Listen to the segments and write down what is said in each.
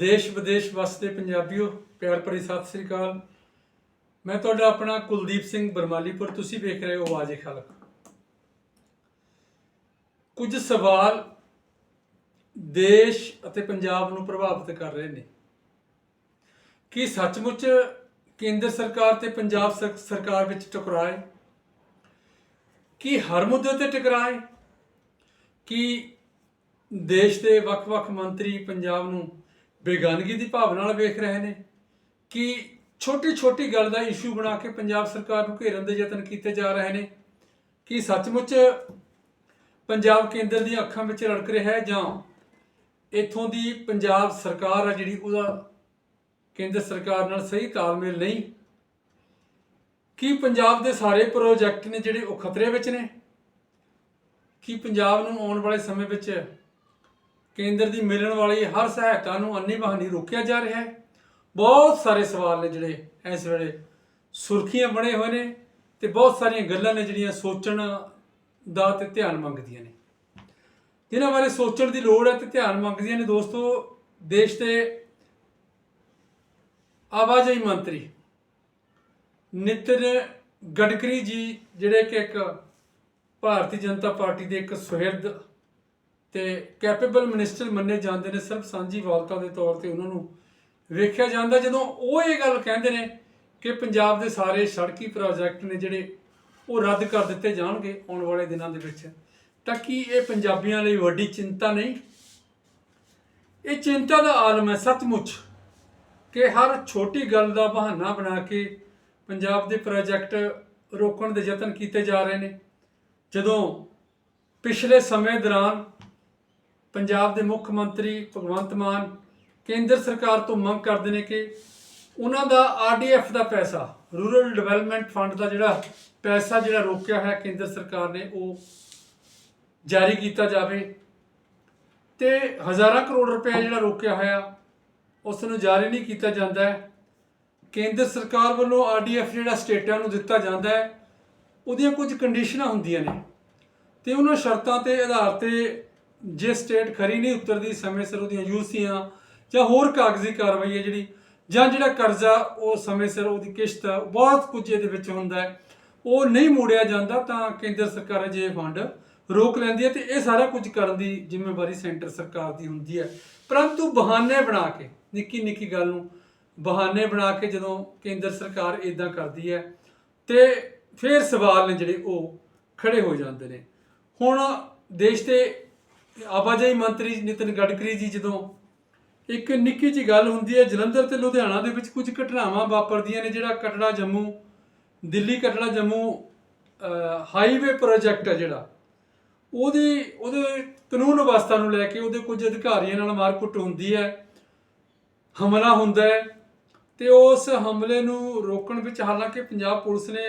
ਦੇਸ਼ ਵਿਦੇਸ਼ ਵਸਦੇ ਪੰਜਾਬੀਓ, ਪਿਆਰ ਭਰੀ ਸਤਿ ਸ੍ਰੀ ਅਕਾਲ। ਮੈਂ ਤੁਹਾਡਾ ਆਪਣਾ ਕੁਲਦੀਪ ਸਿੰਘ ਬਰਮਾਲੀਪੁਰ, ਤੁਸੀਂ ਵੇਖ ਰਹੇ ਹੋ ਆਵਾਜ਼ੇ ਖਲਕ। ਕੁਝ ਸਵਾਲ ਦੇਸ਼ ਅਤੇ ਪੰਜਾਬ ਨੂੰ ਪ੍ਰਭਾਵਿਤ ਕਰ ਰਹੇ ਨੇ। ਕੀ ਸੱਚਮੁੱਚ ਕੇਂਦਰ ਸਰਕਾਰ ਤੇ ਪੰਜਾਬ ਸਰ- ਸਰਕਾਰ ਵਿੱਚ ਟਕਰਾਏ? ਕੀ ਹਰ ਮੁੱਦੇ ਤੇ ਟਕਰਾਏ? ਕੀ ਦੇਸ਼ ਦੇ ਵੱਖ-ਵੱਖ ਮੰਤਰੀ ਪੰਜਾਬ ਨੂੰ ਬੇਗਾਨਗੀ ਦੀ ਭਾਵਨਾ ਨਾਲ ਵੇਖ ਰਹੇ ਨੇ ਕਿ ਛੋਟੀ-ਛੋਟੀ ਗੱਲ ਦਾ ਇਸ਼ੂ ਬਣਾ ਕੇ ਪੰਜਾਬ ਸਰਕਾਰ ਨੂੰ ਘੇਰਨ ਦੇ ਯਤਨ ਕੀਤੇ ਜਾ ਰਹੇ ਨੇ ਕਿ ਸੱਚਮੁੱਚ ਪੰਜਾਬ ਕੇਂਦਰ ਦੀਆਂ ਅੱਖਾਂ ਵਿੱਚ ਰੜਕ ਰਿਹਾ ਹੈ ਜਾਂ ਇਥੋਂ ਦੀ ਪੰਜਾਬ ਸਰਕਾਰ ਆ ਜਿਹੜੀ ਉਹਦਾ ਕੇਂਦਰ ਸਰਕਾਰ ਨਾਲ ਸਹੀ ਤਾਲਮੇਲ ਨਹੀਂ, ਕੀ ਪੰਜਾਬ ਦੇ ਸਾਰੇ ਪ੍ਰੋਜੈਕਟ ਨੇ ਜਿਹੜੇ ਉਹ ਖਤਰੇ ਵਿੱਚ ਨੇ? ਕੀ ਪੰਜਾਬ ਨੂੰ ਆਉਣ ਵਾਲੇ ਸਮੇਂ ਵਿੱਚ ਕੇਂਦਰ ਦੀ ਮਿਲਣ ਵਾਲੀ ਹਰ ਸਹਾਇਤਾ ਨੂੰ ਅੰਨੀ ਬਹਾਨੀ ਰੋਕਿਆ ਜਾ ਰਿਹਾ ਹੈ। ਬਹੁਤ ਸਾਰੇ ਸਵਾਲ ਨੇ ਜਿਹੜੇ ਇਸ ਵੇਲੇ ਸੁਰਖੀਆਂ ਬਣੇ ਹੋਏ ਨੇ ਤੇ ਬਹੁਤ ਸਾਰੀਆਂ ਗੱਲਾਂ ਨੇ ਜਿਹੜੀਆਂ ਸੋਚਣ ਦਾ ਤੇ ਧਿਆਨ ਮੰਗਦੀਆਂ ਨੇ। ਜਿਨ੍ਹਾਂ ਬਾਰੇ ਸੋਚਣ ਦੀ ਲੋੜ ਹੈ ਤੇ ਧਿਆਨ ਮੰਗਦੀਆਂ ਨੇ ਦੋਸਤੋ, ਦੇਸ਼ ਦੇ ਆਵਾਜਾਈ ਮੰਤਰੀ ਨਿਤਿਨ ਗਡਕਰੀ ਜੀ, ਜਿਹੜੇ ਕਿ ਇੱਕ ਭਾਰਤੀ ਜਨਤਾ ਪਾਰਟੀ ਦੇ ਇੱਕ ਸੁਹਿਰਦ ਤੇ ਕੈਪੇਬਲ ਮਿਨਿਸਟਰ ਮੰਨੇ ਜਾਂਦੇ ਨੇ ਸਿਰਫ ਸਾਂਝੀ ਵਾਲਤਾ ਦੇ ਤੌਰ ਤੇ ਉਹਨਾਂ ਨੂੰ ਵੇਖਿਆ ਜਾਂਦਾ। ਜਦੋਂ ਉਹ ਇਹ ਗੱਲ ਕਹਿੰਦੇ ਨੇ ਕਿ ਪੰਜਾਬ ਦੇ ਸਾਰੇ ਸੜਕੀ ਪ੍ਰੋਜੈਕਟ ਨੇ ਜਿਹੜੇ ਉਹ ਰੱਦ ਕਰ ਦਿੱਤੇ ਜਾਣਗੇ ਆਉਣ ਵਾਲੇ ਦਿਨਾਂ ਦੇ ਵਿੱਚ, ਤਾਂ ਕੀ ਇਹ ਪੰਜਾਬੀਆਂ ਲਈ ਵੱਡੀ ਚਿੰਤਾ ਨਹੀਂ? ਇਹ ਚਿੰਤਾ ਦਾ ਆਲਮ ਹੈ ਸੱਚਮੁੱਚ ਕਿ ਹਰ ਛੋਟੀ ਗੱਲ ਦਾ ਬਹਾਨਾ ਬਣਾ ਕੇ ਪੰਜਾਬ ਦੇ ਪ੍ਰੋਜੈਕਟ ਰੋਕਣ ਦੇ ਯਤਨ ਕੀਤੇ ਜਾ ਰਹੇ ਨੇ। ਜਦੋਂ ਪਿਛਲੇ ਸਮੇਂ ਦੌਰਾਨ ਪੰਜਾਬ ਦੇ ਮੁੱਖ ਮੰਤਰੀ ਭਗਵੰਤ ਮਾਨ ਕੇਂਦਰ ਸਰਕਾਰ ਤੋਂ ਮੰਗ ਕਰਦੇ ਨੇ ਕਿ ਉਹਨਾਂ ਦਾ ਆਰਡੀਐਫ ਦਾ ਪੈਸਾ, ਰੂਰਲ ਡਿਵੈਲਪਮੈਂਟ ਫੰਡ ਦਾ ਜਿਹੜਾ ਪੈਸਾ ਜਿਹੜਾ ਰੋਕਿਆ ਹੋਇਆ ਕੇਂਦਰ ਸਰਕਾਰ ਨੇ, ਉਹ ਜਾਰੀ ਕੀਤਾ ਜਾਵੇ। ਤੇ ਹਜ਼ਾਰਾਂ ਕਰੋੜ ਰੁਪਏ ਜਿਹੜਾ ਰੋਕਿਆ ਹੋਇਆ, ਉਸ ਨੂੰ ਜਾਰੀ ਨਹੀਂ ਕੀਤਾ ਜਾਂਦਾ ਹੈ। ਕੇਂਦਰ ਸਰਕਾਰ ਵੱਲੋਂ ਆਰਡੀਐਫ ਜਿਹੜਾ ਸਟੇਟਾਂ ਨੂੰ ਦਿੱਤਾ ਜਾਂਦਾ ਹੈ, ਉਹਦੀਆਂ ਕੁਝ ਕੰਡੀਸ਼ਨਾਂ ਹੁੰਦੀਆਂ ਨੇ। ਤੇ ਉਹਨਾਂ ਸ਼ਰਤਾਂ ਤੇ ਆਧਾਰ ਤੇ ਜੇ ਸਟੇਟ ਖਰੀ ਨਹੀਂ ਉਤਰਦੀ, ਸਮੇਂ ਸਿਰ ਉਹਦੀਆਂ ਯੂਸੀਆਂ ਜਾਂ ਹੋਰ ਕਾਗਜ਼ੀ ਕਾਰਵਾਈ ਹੈ ਜਿਹੜੀ, ਜਾਂ ਜਿਹੜਾ ਕਰਜ਼ਾ ਉਹ ਸਮੇਂ ਸਿਰ ਉਹਦੀ ਕਿਸ਼ਤ ਬਹੁਤ ਕੁਝ ਇਹਦੇ ਵਿੱਚ ਹੁੰਦਾ ਹੈ। ਉਹ ਨਹੀਂ ਮੋੜਿਆ ਜਾਂਦਾ ਤਾਂ ਕੇਂਦਰ ਸਰਕਾਰ ਜੇ ਫੰਡ ਰੋਕ ਲੈਂਦੀ ਹੈ ਤੇ ਇਹ ਸਾਰਾ ਕੁਝ ਕਰਨ ਦੀ ਜ਼ਿੰਮੇਵਾਰੀ ਸੈਂਟਰ ਸਰਕਾਰ ਦੀ ਹੁੰਦੀ ਹੈ। ਪਰੰਤੂ ਬਹਾਨੇ ਬਣਾ ਕੇ, ਨਿੱਕੀ ਨਿੱਕੀ ਗੱਲ ਨੂੰ, ਬਹਾਨੇ ਬਣਾ ਕੇ ਜਦੋਂ ਕੇਂਦਰ ਸਰਕਾਰ ਇਦਾਂ ਕਰਦੀ ਹੈ, ਤੇ ਫਿਰ ਸਵਾਲ ਨੇ ਜਿਹੜੇ ਉਹ ਖੜੇ ਹੋ ਜਾਂਦੇ ਨੇ। ਹੁਣ ਦੇਸ਼ ਦੇ ਆਵਾਜਾਈ ਮੰਤਰੀ ਨਿਤਿਨ ਗਡਕਰੀ ਜੀ ਜਦੋਂ ਇੱਕ ਨਿੱਕੀ ਜੀ ਗੱਲ ਹੁੰਦੀ ਹੈ, ਜਲੰਧਰ ਤੇ ਲੁਧਿਆਣਾ ਦੇ ਵਿੱਚ ਕੁਝ ਘਟਨਾਵਾਂ ਵਾਪਰਦੀਆਂ ਨੇ, ਜਿਹੜਾ ਕਟੜਾ ਜੰਮੂ, ਦਿੱਲੀ ਕਟੜਾ ਜੰਮੂ ਹਾਈਵੇ ਪ੍ਰੋਜੈਕਟ ਹੈ ਜਿਹੜਾ। ਉਹਦੀ, ਉਹਦੇ ਕਾਨੂੰਨ ਵਿਵਸਥਾ ਨੂੰ ਲੈ ਕੇ ਉਹਦੇ ਕੁਝ ਅਧਿਕਾਰੀਆਂ ਨਾਲ ਮਾਰਕੁੱਟ ਹੁੰਦੀ ਹੈ, ਹਮਲਾ ਹੁੰਦਾ ਹੈ ਤੇ ਉਸ ਹਮਲੇ ਨੂੰ ਰੋਕਣ ਵਿੱਚ ਹਾਲਾਂਕਿ ਪੰਜਾਬ ਪੁਲਿਸ ਨੇ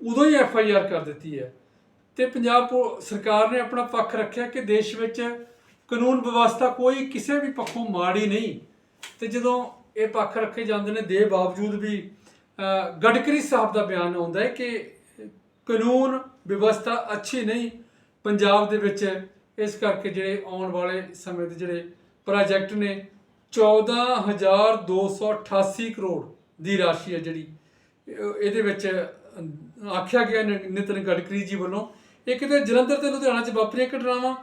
ਉਦੋਂ ਹੀ ਐਫ ਆਈ ਆਰ ਕਰ ਦਿੱਤੀ ਹੈ। ਤੇ ਪੰਜਾਬ ਪੁ- ਸਰਕਾਰ ਨੇ ਆਪਣਾ ਪੱਖ ਰੱਖਿਆ ਕਿ ਦੇਸ਼ ਵਿੱਚ ਕਾਨੂੰਨ ਵਿਵਸਥਾ ਕੋਈ ਕਿਸੇ ਵੀ ਪੱਖੋਂ ਮਾੜੀ ਨਹੀਂ। ਤੇ ਜਦੋਂ ਇਹ ਪੱਖ ਰੱਖੇ ਜਾਂਦੇ ਨੇ, ਦੇ ਬਾਵਜੂਦ ਵੀ ਗਡਕਰੀ ਸਾਹਿਬ ਦਾ ਬਿਆਨ ਆਉਂਦਾ ਹੈ ਕਿ ਕਾਨੂੰਨ ਵਿਵਸਥਾ ਅੱਛੀ ਨਹੀਂ, ਪੰਜਾਬ ਦੇ ਵਿੱਚ ਇਸ ਕਰਕੇ ਜਿਹੜੇ ਆਉਣ ਵਾਲੇ ਸਮੇਂ ਦੇ ਜਿਹੜੇ ਪ੍ਰੋਜੈਕਟ ਨੇ 14288 ਕਰੋੜ ਦੀ ਰਾਸ਼ੀ ਹੈ ਜਿਹੜੀ। ਇਹਦੇ ਵਿੱਚ ਆਖਿਆ ਗਿਆ ਨਿ- ਨਿਤਿਨ ਗਡਕਰੀ ਜੀ ਵੱਲੋਂ ਇੱਕ ਤੇ ਜਲੰਧਰ ਤੇ ਲੁਧਿਆਣਾ 'ਚ ਵਾਪਰੀਆਂ ਘਟਨਾਵਾਂ,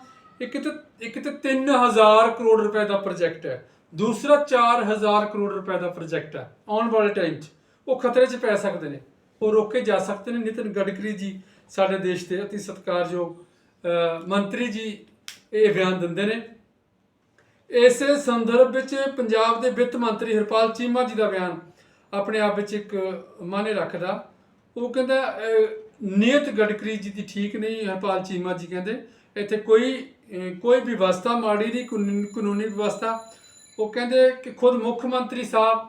ਇੱਕ ਤੇ ਇੱਕ ਤੇ 3000 ਕਰੋੜ ਰੁਪਏ ਦਾ ਪ੍ਰੋਜੈਕਟ ਹੈ। ਦੂਸਰਾ 4000 ਕਰੋੜ ਰੁਪਏ ਦਾ ਪ੍ਰੋਜੈਕਟ ਹੈ, ਆਉਣ ਵਾਲੇ ਟਾਈਮ 'ਚ। ਉਹ ਖਤਰੇ 'ਚ ਪੈ ਸਕਦੇ ਨੇ। ਉਹ ਰੋਕੇ ਜਾ ਸਕਦੇ ਨੇ। ਨਿਤਿਨ ਗਡਕਰੀ ਜੀ ਸਾਡੇ ਦੇਸ਼ ਦੇ ਅਤੀ ਸਤਿਕਾਰਯੋਗ ਮੰਤਰੀ ਜੀ ਇਹ ਬਿਆਨ ਦਿੰਦੇ ਨੇ। ਇਸੇ ਸੰਦਰਭ ਵਿੱਚ ਪੰਜਾਬ ਦੇ ਵਿੱਤ ਮੰਤਰੀ ਹਰਪਾਲ ਚੀਮਾ ਜੀ ਦਾ ਬਿਆਨ ਆਪਣੇ ਆਪ ਵਿੱਚ ਇੱਕ ਮਾਨੇ ਰੱਖਦਾ। ਉਹ ਕਹਿੰਦਾ ਨੀਅਤ ਗਡਕਰੀ ਜੀ ਦੀ ਠੀਕ ਨਹੀਂ, ਹਰਪਾਲ ਚੀਮਾ ਜੀ ਕਹਿੰਦੇ, ਇੱਥੇ ਕੋਈ ਕੋਈ ਵਿਵਸਥਾ ਮਾੜੀ ਨਹੀਂ, ਕਾਨੂੰਨੀ ਵਿਵਸਥਾ। ਉਹ ਕਹਿੰਦੇ ਕਿ ਖੁਦ ਮੁੱਖ ਮੰਤਰੀ ਸਾਹਿਬ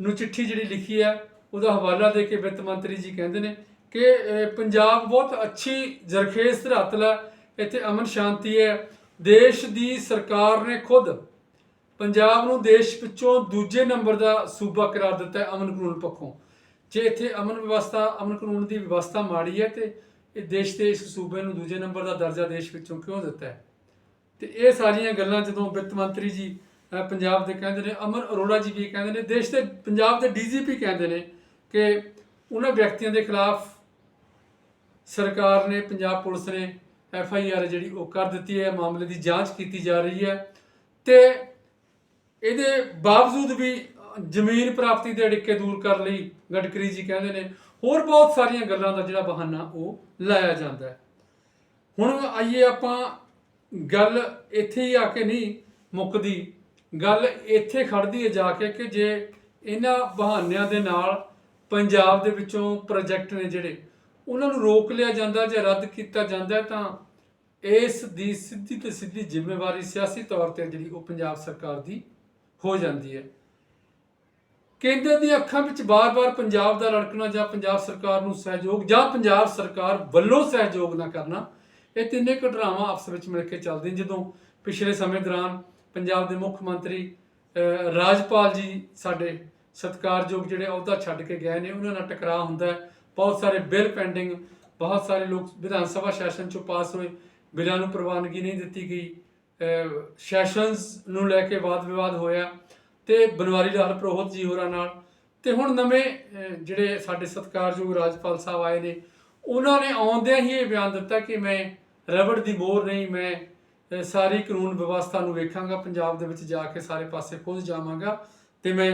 ਨੂੰ ਚਿੱਠੀ ਜਿਹੜੀ ਲਿਖੀ ਹੈ, ਉਹਦਾ ਹਵਾਲਾ ਦੇ ਕੇ ਵਿੱਤ ਮੰਤਰੀ ਜੀ ਕਹਿੰਦੇ ਨੇ ਕਿ ਪੰਜਾਬ ਬਹੁਤ ਅੱਛੀ ਜ਼ਰਖੇਜ਼ ਧਰਾਤਲ ਹੈ, ਇੱਥੇ ਅਮਨ ਸ਼ਾਂਤੀ ਹੈ। ਦੇਸ਼ ਦੀ ਸਰਕਾਰ ਨੇ ਖੁਦ ਪੰਜਾਬ ਨੂੰ ਦੇਸ਼ ਵਿੱਚੋਂ ਦੂਜੇ ਨੰਬਰ ਦਾ ਸੂਬਾ ਕਰਾਰ ਦਿੱਤਾ ਹੈ ਅਮਨ ਕਾਨੂੰਨ ਪੱਖੋਂ। ਜੇ ਇੱਥੇ ਅਮਨ ਵਿਵਸਥਾ, ਅਮਨ ਕਾਨੂੰਨ ਦੀ ਵਿਵਸਥਾ ਮਾੜੀ ਹੈ ਤੇ ਇਹ ਦੇਸ਼ ਦੇ ਇਸ ਸੂਬੇ ਨੂੰ ਦੂਜੇ ਨੰਬਰ ਦਾ ਦਰਜਾ ਦੇਸ਼ ਵਿੱਚੋਂ ਕਿਉਂ ਦਿੱਤਾ ਹੈ? ਤੇ ਇਹ ਸਾਰੀਆਂ ਗੱਲਾਂ ਜਦੋਂ ਵਿੱਤ ਮੰਤਰੀ ਜੀ ਪੰਜਾਬ ਦੇ ਕਹਿੰਦੇ ਨੇ ਅਮਰ ਅਰੋੜਾ ਜੀ ਵੀ ਕਹਿੰਦੇ ਨੇ, ਦੇਸ਼ ਦੇ, ਪੰਜਾਬ ਦੇ ਡੀਜੀਪੀ ਕਹਿੰਦੇ ਨੇ ਕਿ ਉਹਨਾਂ ਵਿਅਕਤੀਆਂ ਦੇ ਖਿਲਾਫ ਸਰਕਾਰ ਨੇ, ਪੰਜਾਬ ਪੁਲਿਸ ਨੇ ਐਫ ਆਈ ਆਰ ਜਿਹੜੀ ਉਹ ਕਰ ਦਿੱਤੀ ਹੈ, ਮਾਮਲੇ ਦੀ ਜਾਂਚ ਕੀਤੀ ਜਾ ਰਹੀ ਹੈ ਤੇ ਇਹਦੇ ਬਾਵਜੂਦ ਵੀ ਜ਼ਮੀਨ ਪ੍ਰਾਪਤੀ ਦੇ ਅੜਿੱਕੇ ਦੂਰ ਕਰਨ ਲਈ, ਗਡਕਰੀ ਜੀ ਕਹਿੰਦੇ ਨੇ। ਹੋਰ ਬਹੁਤ ਸਾਰੀਆਂ ਗੱਲਾਂ ਦਾ ਜਿਹੜਾ ਬਹਾਨਾ ਉਹ ਲਾਇਆ ਜਾਂਦਾ ਹੈ। ਹੁਣ ਆਈਏ ਆਪਾਂ, ਗੱਲ ਇੱਥੇ ਹੀ ਆ ਕੇ ਨਹੀਂ ਮੁੱਕਦੀ। ਗੱਲ ਇੱਥੇ ਖੜਦੀ ਹੈ ਜਾ ਕੇ ਕਿ ਜੇ ਇਹਨਾਂ ਬਹਾਨਿਆਂ ਦੇ ਨਾਲ ਪੰਜਾਬ ਦੇ ਵਿੱਚੋਂ ਪ੍ਰੋਜੈਕਟ ਨੇ ਜਿਹੜੇ, ਉਹਨਾਂ ਨੂੰ ਰੋਕ ਲਿਆ ਜਾਂਦਾ ਜਾਂ ਰੱਦ ਕੀਤਾ ਜਾਂਦਾ ਤਾਂ ਇਸ ਦੀ ਸਿੱਧੀ ਤੇ ਸਿੱਧੀ ਜ਼ਿੰਮੇਵਾਰੀ ਸਿਆਸੀ ਤੌਰ ਤੇ ਜਿਹੜੀ ਉਹ ਪੰਜਾਬ ਸਰਕਾਰ ਦੀ ਹੋ ਜਾਂਦੀ ਹੈ। ਕੇਂਦਰ ਦੀਆਂ ਅੱਖਾਂ ਵਿੱਚ ਬਾਰ-ਬਾਰ ਪੰਜਾਬ ਦਾ ਲੜਕਣਾ ਜਾਂ ਪੰਜਾਬ ਸਰਕਾਰ ਨੂੰ ਸਹਿਯੋਗ ਜਾਂ ਪੰਜਾਬ ਸਰਕਾਰ ਵੱਲੋਂ ਸਹਿਯੋਗ ਨਾ ਕਰਨਾ, ਇਹ ਤਿੰਨੇ ਘਟਨਾਵਾਂ ਆਪਸ ਵਿੱਚ ਮਿਲ ਕੇ ਚੱਲਦੀਆਂ। ਜਦੋਂ ਪਿਛਲੇ ਸਮੇਂ ਦੌਰਾਨ ਪੰਜਾਬ ਦੇ ਮੁੱਖ ਮੰਤਰੀ ਰਾਜਪਾਲ ਜੀ ਸਾਡੇ ਸਤਿਕਾਰਯੋਗ ਜਿਹੜੇ ਅਹੁਦਾ ਛੱਡ ਕੇ ਗਏ ਨੇ। ਉਹਨਾਂ ਨਾਲ ਟਕਰਾਅ ਹੁੰਦਾ ਬਹੁਤ ਸਾਰੇ ਬਿੱਲ ਪੈਂਡਿੰਗ, ਬਹੁਤ ਸਾਰੇ ਲੋਕ ਵਿਧਾਨ ਸਭਾ ਸੈਸ਼ਨ ਚੋਂ ਪਾਸ ਹੋਏ। ਬਿੱਲਾਂ ਨੂੰ ਪ੍ਰਵਾਨਗੀ ਨਹੀਂ ਦਿੱਤੀ ਗਈ। ਸੈਸ਼ਨਸ ਨੂੰ ਲੈ ਕੇ ਵਾਦ ਵਿਵਾਦ ਹੋਇਆ। ਤੇ ਬਨਵਾਰੀ ਲਾਲ ਪ੍ਰੋਹਤ ਜੀ ਹੋਰਾਂ ਨਾਲ। ਤੇ ਹੁਣ ਨਵੇਂ ਜਿਹੜੇ ਸਾਡੇ ਸਤਿਕਾਰਯੋਗ ਰਾਜਪਾਲ ਸਾਹਿਬ ਆਏ ਨੇ, ਉਹਨਾਂ ਨੇ ਆਉਂਦਿਆਂ ਹੀ ਇਹ ਬਿਆਨ ਦਿੱਤਾ ਕਿ ਮੈਂ ਰਬੜ ਦੀ ਮੋਹਰ ਨਹੀਂ, ਮੈਂ ਸਾਰੀ ਕਾਨੂੰਨ ਵਿਵਸਥਾ ਨੂੰ ਵੇਖਾਂਗਾ, ਪੰਜਾਬ ਦੇ ਵਿੱਚ ਜਾ ਕੇ ਸਾਰੇ ਪਾਸੇ ਖੁਦ ਜਾਵਾਂਗਾ ਤੇ ਮੈਂ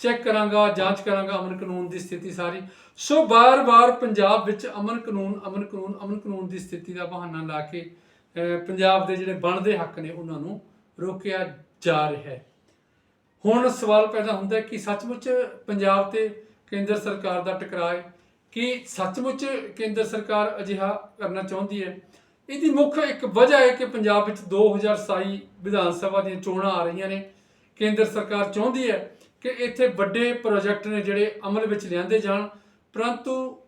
ਚੈੱਕ ਕਰਾਂਗਾ, ਜਾਂਚ ਕਰਾਂਗਾ ਅਮਨ ਕਾਨੂੰਨ ਦੀ ਸਥਿਤੀ ਸਾਰੀ। ਸੋ ਬਾਰ-ਬਾਰ ਪੰਜਾਬ ਵਿੱਚ ਅਮਨ ਕਾਨੂੰਨ ਅਮਨ ਕਾਨੂੰਨ ਅਮਨ ਕਾਨੂੰਨ ਦੀ ਸਥਿਤੀ ਦਾ ਬਹਾਨਾ ਲਾ ਕੇ ਪੰਜਾਬ ਦੇ ਜਿਹੜੇ ਬਣਦੇ ਹੱਕ ਨੇ ਉਹਨਾਂ ਨੂੰ ਰੋਕਿਆ ਜਾ ਰਿਹਾ ਹੈ। ਹੁਣ ਸਵਾਲ ਪੈਦਾ ਹੁੰਦਾ ਕਿ ਸੱਚਮੁੱਚ ਪੰਜਾਬ ਤੇ ਕੇਂਦਰ ਸਰਕਾਰ ਦਾ ਟਕਰਾਅ ਹੈ ਕਿ ਸੱਚਮੁੱਚ ਕੇਂਦਰ ਸਰਕਾਰ ਅਜਿਹਾ ਕਰਨਾ ਚਾਹੁੰਦੀ ਹੈ? ਇਹਦੀ ਮੁੱਖ ਇੱਕ ਵਜ੍ਹਾ ਹੈ ਕਿ ਪੰਜਾਬ ਵਿੱਚ 2027 ਵਿਧਾਨ ਸਭਾ ਦੀਆਂ ਚੋਣਾਂ ਆ ਰਹੀਆਂ ਨੇ। ਕੇਂਦਰ ਸਰਕਾਰ ਚਾਹੁੰਦੀ ਹੈ ਕਿ ਇੱਥੇ ਵੱਡੇ ਪ੍ਰੋਜੈਕਟ ਨੇ ਜਿਹੜੇ ਅਮਲ ਵਿੱਚ ਲਿਆਂਦੇ ਜਾਣ, ਪਰੰਤੂ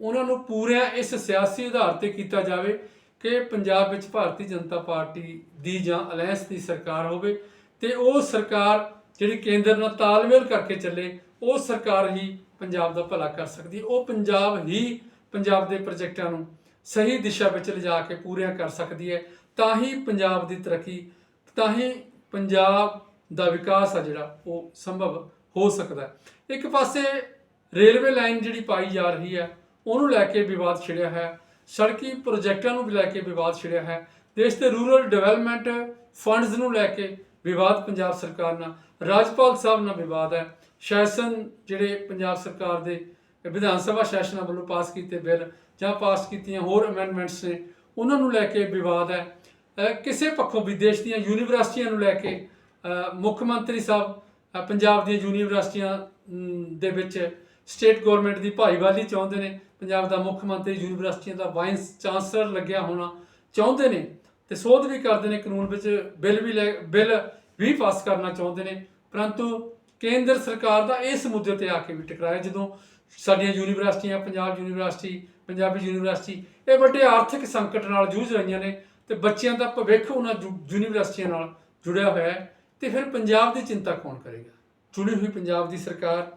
ਉਹਨਾਂ ਨੂੰ ਪੂਰਿਆ ਇਸ ਸਿਆਸੀ ਆਧਾਰ ਤੇ ਕੀਤਾ ਜਾਵੇ ਕਿ ਪੰਜਾਬ ਵਿੱਚ ਭਾਰਤੀ ਜਨਤਾ ਪਾਰਟੀ ਦੀ ਜਾਂ ਅਲਾਇੰਸ ਦੀ ਸਰਕਾਰ ਹੋਵੇ ਤੇ ਉਹ ਸਰਕਾਰ ਜਿਹੜੀ ਕੇਂਦਰ ਨਾਲ ਤਾਲਮੇਲ ਕਰਕੇ ਚੱਲੇ, ਉਹ ਸਰਕਾਰ ਹੀ ਪੰਜਾਬ ਦਾ ਭਲਾ ਕਰ ਸਕਦੀ ਹੈ। ਉਹ ਪੰਜਾਬ ਹੀ ਪੰਜਾਬ ਦੇ ਪ੍ਰੋਜੈਕਟਾਂ ਨੂੰ ਸਹੀ ਦਿਸ਼ਾ ਵਿੱਚ ਲਿਜਾ ਕੇ ਪੂਰੀਆਂ ਕਰ ਸਕਦੀ ਹੈ। ਤਾਂ ਹੀ ਪੰਜਾਬ ਦੀ ਤਰੱਕੀ, ਤਾਂ ਹੀ ਪੰਜਾਬ ਦਾ ਵਿਕਾਸ ਆ ਜਿਹੜਾ, ਉਹ ਸੰਭਵ ਹੋ ਸਕਦਾ ਹੈ। ਇੱਕ ਪਾਸੇ ਰੇਲਵੇ ਲਾਈਨ ਜਿਹੜੀ ਪਾਈ ਜਾ ਰਹੀ ਹੈ, ਉਹਨੂੰ ਲੈ ਕੇ ਵਿਵਾਦ ਛਿੜਿਆ ਹੈ। ਸੜਕੀ ਪ੍ਰੋਜੈਕਟਾਂ ਨੂੰ ਵੀ ਲੈ ਕੇ ਵਿਵਾਦ ਛਿੜਿਆ ਹੈ। ਦੇਸ਼ ਦੇ ਰੂਰਲ ਡਿਵੈਲਪਮੈਂਟ ਫੰਡਸ ਨੂੰ ਲੈ ਕੇ ਵਿਵਾਦ ਪੰਜਾਬ ਸਰਕਾਰ ਨਾਲ, ਰਾਜਪਾਲ ਸਾਹਿਬ ਨਾਲ ਵਿਵਾਦ ਹੈ। ਸੈਸ਼ਨ ਜਿਹੜੇ ਪੰਜਾਬ ਸਰਕਾਰ ਦੇ ਵਿਧਾਨ ਸਭਾ ਸੈਸ਼ਨਾਂ ਵੱਲੋਂ ਪਾਸ ਕੀਤੇ ਬਿੱਲ ਜਾਂ ਪਾਸ ਕੀਤੀਆਂ ਹੋਰ ਅਮੈਂਡਮੈਂਟਸ ਨੇ, ਉਹਨਾਂ ਨੂੰ ਲੈ ਕੇ ਵਿਵਾਦ ਹੈ। ਕਿਸੇ ਪੱਖੋਂ ਵੀ ਦੇਸ਼ ਦੀਆਂ ਯੂਨੀਵਰਸਿਟੀਆਂ ਨੂੰ ਲੈ ਕੇ ਮੁੱਖ ਮੰਤਰੀ ਸਾਹਿਬ ਪੰਜਾਬ ਦੀਆਂ ਯੂਨੀਵਰਸਿਟੀਆਂ ਦੇ ਵਿੱਚ ਸਟੇਟ ਗਵਰਨਮੈਂਟ ਦੀ ਭਾਈਵਾਲੀ ਚਾਹੁੰਦੇ ਨੇ। ਪੰਜਾਬ ਦਾ ਮੁੱਖ ਮੰਤਰੀ ਯੂਨੀਵਰਸਿਟੀਆਂ ਦਾ ਵਾਈਸ ਚਾਂਸਲਰ ਲੱਗਿਆ ਹੋਣਾ ਚਾਹੁੰਦੇ ਨੇ। ਤੇ ਸੋਧ ਵੀ ਕਰਦੇ ਨੇ ਕਾਨੂੰਨ ਵਿੱਚ, ਬਿੱਲ ਵੀ ਲੈ, ਬਿੱਲ ਵੀ ਪਾਸ ਕਰਨਾ ਚਾਹੁੰਦੇ ਨੇ। ਪਰੰਤੂ ਕੇਂਦਰ ਸਰਕਾਰ ਦਾ ਇਸ ਮੁੱਦੇ ਤੇ ਆ ਕੇ ਵੀ ਟਕਰਾਇਆ, ਜਦੋਂ ਸਾਡੀਆਂ ਯੂਨੀਵਰਸਿਟੀਆਂ, ਪੰਜਾਬ ਯੂਨੀਵਰਸਿਟੀ, ਪੰਜਾਬੀ ਯੂਨੀਵਰਸਿਟੀ, ਇਹ ਵੱਡੇ ਆਰਥਿਕ ਸੰਕਟ ਨਾਲ ਜੂਝ ਰਹੀਆਂ ਨੇ ਤੇ ਬੱਚਿਆਂ ਦਾ ਭਵਿੱਖ ਉਹਨਾਂ ਯੂ- ਯੂਨੀਵਰਸਿਟੀਆਂ ਨਾਲ ਜੁੜਿਆ ਹੋਇਆ ਹੈ, ਤੇ ਫਿਰ ਪੰਜਾਬ ਦੀ ਚਿੰਤਾ ਕੌਣ ਕਰੇਗਾ? ਚੁਣੀ ਹੋਈ ਪੰਜਾਬ ਦੀ ਸਰਕਾਰ,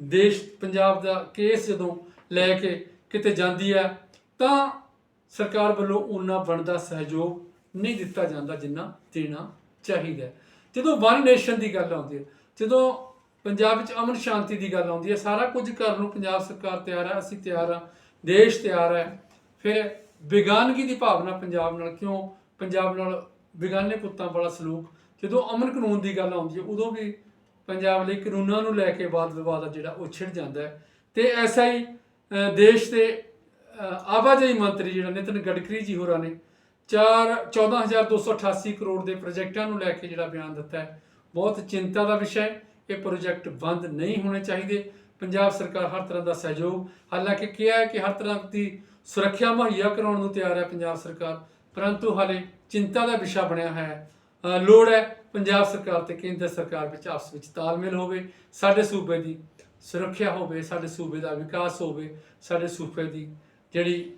ਦੇਸ਼, ਪੰਜਾਬ ਦਾ ਕੇਸ ਜਦੋਂ ਲੈ ਕੇ ਕਿਤੇ ਜਾਂਦੀ ਹੈ, ਤਾਂ ਸਰਕਾਰ ਵੱਲੋਂ ਉਹਨਾਂ ਬਣਦਾ ਸਹਿਯੋਗ ਨਹੀਂ ਦਿੱਤਾ ਜਾਂਦਾ ਜਿੰਨਾ ਦੇਣਾ ਚਾਹੀਦਾ ਜਦੋਂ ਵਨ ਨੇਸ਼ਨ ਦੀ ਗੱਲ ਆਉਂਦੀ ਹੈ, ਜਦੋਂ ਪੰਜਾਬ ਵਿੱਚ ਅਮਨ ਸ਼ਾਂਤੀ ਦੀ ਗੱਲ ਆਉਂਦੀ ਹੈ, ਸਾਰਾ ਕੁਝ ਕਰਨ ਨੂੰ ਪੰਜਾਬ ਸਰਕਾਰ ਤਿਆਰ ਹੈ, ਅਸੀਂ ਤਿਆਰ ਹਾਂ, ਦੇਸ਼ ਤਿਆਰ ਹੈ, ਫਿਰ ਵਿਗਾਨਗੀ ਦੀ ਭਾਵਨਾ ਪੰਜਾਬ ਨਾਲ ਕਿਉਂ? ਪੰਜਾਬ ਨਾਲ ਵਿਗਾਨੇ ਪੁੱਤਾਂ ਵਾਲਾ ਸਲੂਕ। ਜਦੋਂ ਅਮਨ ਕਾਨੂੰਨ ਦੀ ਗੱਲ ਆਉਂਦੀ ਹੈ, ਉਦੋਂ ਵੀ ਪੰਜਾਬ ਲਈ ਕਾਨੂੰਨਾਂ ਨੂੰ ਲੈ ਕੇ ਵਾਦ ਵਿਵਾਦ ਜਿਹੜਾ ਉਹ ਛਿੜ ਜਾਂਦਾ ਹੈ। ਤੇ ਐਸਾ ਹੀ ਦੇਸ਼ ਦੇ ਆਵਾਜਾਈ ਮੰਤਰੀ ਜਿਹੜਾ ਨਿਤਨ ਗਡਕਰੀ ਜੀ ਹੋਰਾਂ ਨੇ 4 14288 ਕਰੋੜ ਦੇ ਪ੍ਰੋਜੈਕਟਾਂ ਨੂੰ ਲੈ ਕੇ ਜਿਹੜਾ ਬਿਆਨ ਦਿੱਤਾ ਹੈ, ਬਹੁਤ ਚਿੰਤਾ ਦਾ ਵਿਸ਼ਾ ਹੈ। ਇਹ ਪ੍ਰੋਜੈਕਟ ਬੰਦ ਨਹੀਂ ਹੋਣੇ ਚਾਹੀਦੇ। ਪੰਜਾਬ ਸਰਕਾਰ ਹਰ ਤਰ੍ਹਾਂ ਦਾ ਸਹਿਯੋਗ, ਹਾਲਾਂਕਿ ਕਿਹਾ ਹੈ ਕਿ ਹਰ ਤਰ੍ਹਾਂ ਦੀ ਸੁਰੱਖਿਆ ਮੁਹੱਈਆ ਕਰਾਉਣ ਨੂੰ ਤਿਆਰ ਹੈ ਪੰਜਾਬ ਸਰਕਾਰ, ਪਰੰਤੂ ਹਾਲੇ ਚਿੰਤਾ ਦਾ ਵਿਸ਼ਾ ਬਣਿਆ ਹੈ। ਲੋੜ ਹੈ ਪੰਜਾਬ ਸਰਕਾਰ ਤੇ ਕੇਂਦਰ ਸਰਕਾਰ ਵਿੱਚ ਆਪਸ ਵਿੱਚ ਤਾਲਮੇਲ ਹੋਵੇ, ਸਾਡੇ ਸੂਬੇ ਦੀ ਸੁਰੱਖਿਆ ਹੋਵੇ, ਸਾਡੇ ਸੂਬੇ ਦਾ ਵਿਕਾਸ ਹੋਵੇ, ਸਾਡੇ ਸੂਬੇ ਦੀ ਜਿਹੜੀ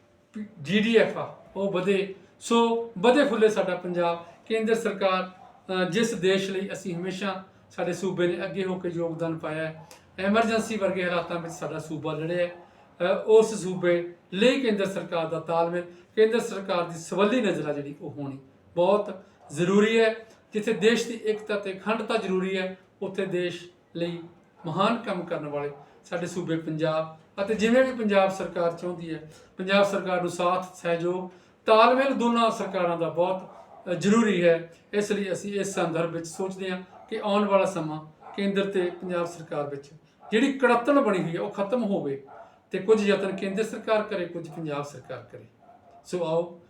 ਜੀਡੀਐਫ ਆ, ਉਹ ਵਧੇ ਸੋ ਵਧੇ ਫੁੱਲੇ ਸਾਡਾ ਪੰਜਾਬ, ਕੇਂਦਰ ਸਰਕਾਰ ਜਿਸ ਦੇਸ਼ ਲਈ ਅਸੀਂ ਹਮੇਸ਼ਾ ਸਾਡੇ ਸੂਬੇ ਨੇ ਅੱਗੇ ਹੋ ਕੇ ਯੋਗਦਾਨ ਪਾਇਆ ਹੈ, ਐਮਰਜੈਂਸੀ ਵਰਗੇ ਹਾਲਾਤਾਂ ਵਿੱਚ ਸਾਡਾ ਸੂਬਾ ਲੜਿਆ ਉਸ ਸੂਬੇ ਲਈ ਕੇਂਦਰ ਸਰਕਾਰ ਦਾ ਤਾਲਮੇਲ, ਕੇਂਦਰ ਸਰਕਾਰ ਦੀ ਸਵੱਲੀ ਨਜ਼ਰ ਆ ਜਿਹੜੀ ਉਹ ਹੋਣੀ ਬਹੁਤ ਜ਼ਰੂਰੀ ਹੈ। ਜਿੱਥੇ ਦੇਸ਼ ਦੀ ਏਕਤਾ ਤੇ ਅਖੰਡਤਾ ਜ਼ਰੂਰੀ ਹੈ, ਉੱਥੇ ਦੇਸ਼ ਲਈ ਮਹਾਨ ਕੰਮ ਕਰਨ ਵਾਲੇ ਸਾਡੇ ਸੂਬੇ ਪੰਜਾਬ ਅਤੇ ਜਿਵੇਂ ਵੀ ਪੰਜਾਬ ਸਰਕਾਰ ਚਾਹੁੰਦੀ ਹੈ, ਪੰਜਾਬ ਸਰਕਾਰ ਨੂੰ ਸਾਥ, ਸਹਿਯੋਗ ਤਾਲਮੇਲ ਦੋਨਾਂ ਸਰਕਾਰਾਂ ਦਾ ਬਹੁਤ ਜ਼ਰੂਰੀ ਹੈ। ਇਸ ਲਈ ਅਸੀਂ ਇਸ ਸੰਦਰਭ ਵਿੱਚ ਸੋਚਦੇ ਹਾਂ ਕਿ ਆਉਣ ਵਾਲਾ ਸਮਾਂ ਕੇਂਦਰ ਤੇ ਪੰਜਾਬ ਸਰਕਾਰ ਵਿੱਚ ਜਿਹੜੀ ਕੜਤਣ ਬਣੀ ਹੋਈ ਹੈ, ਉਹ ਖਤਮ ਹੋਵੇ ਤੇ ਕੁਝ ਯਤਨ ਕੇਂਦਰ ਸਰਕਾਰ ਕਰੇ, ਕੁਝ ਪੰਜਾਬ ਸਰਕਾਰ ਕਰੇ। ਸੋ ਆਓ,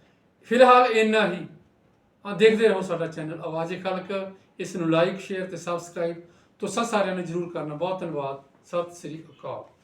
ਫਿਲਹਾਲ ਇੰਨਾ ਹੀ। ਆ, ਦੇਖਦੇ ਰਹੋ ਸਾਡਾ ਚੈਨਲ ਆਵਾਜ਼ੇ ਖਲਕ। ਇਸ ਨੂੰ ਲਾਈਕ, ਸ਼ੇਅਰ ਤੇ ਸਬਸਕ੍ਰਾਈਬ। ਤੁਸੀਂ ਸਾਰਿਆਂ ਨੇ ਜਰੂਰ ਕਰਨਾ। ਬਹੁਤ ਧੰਨਵਾਦ। ਸਤਿ ਸ੍ਰੀ ਅਕਾਲ।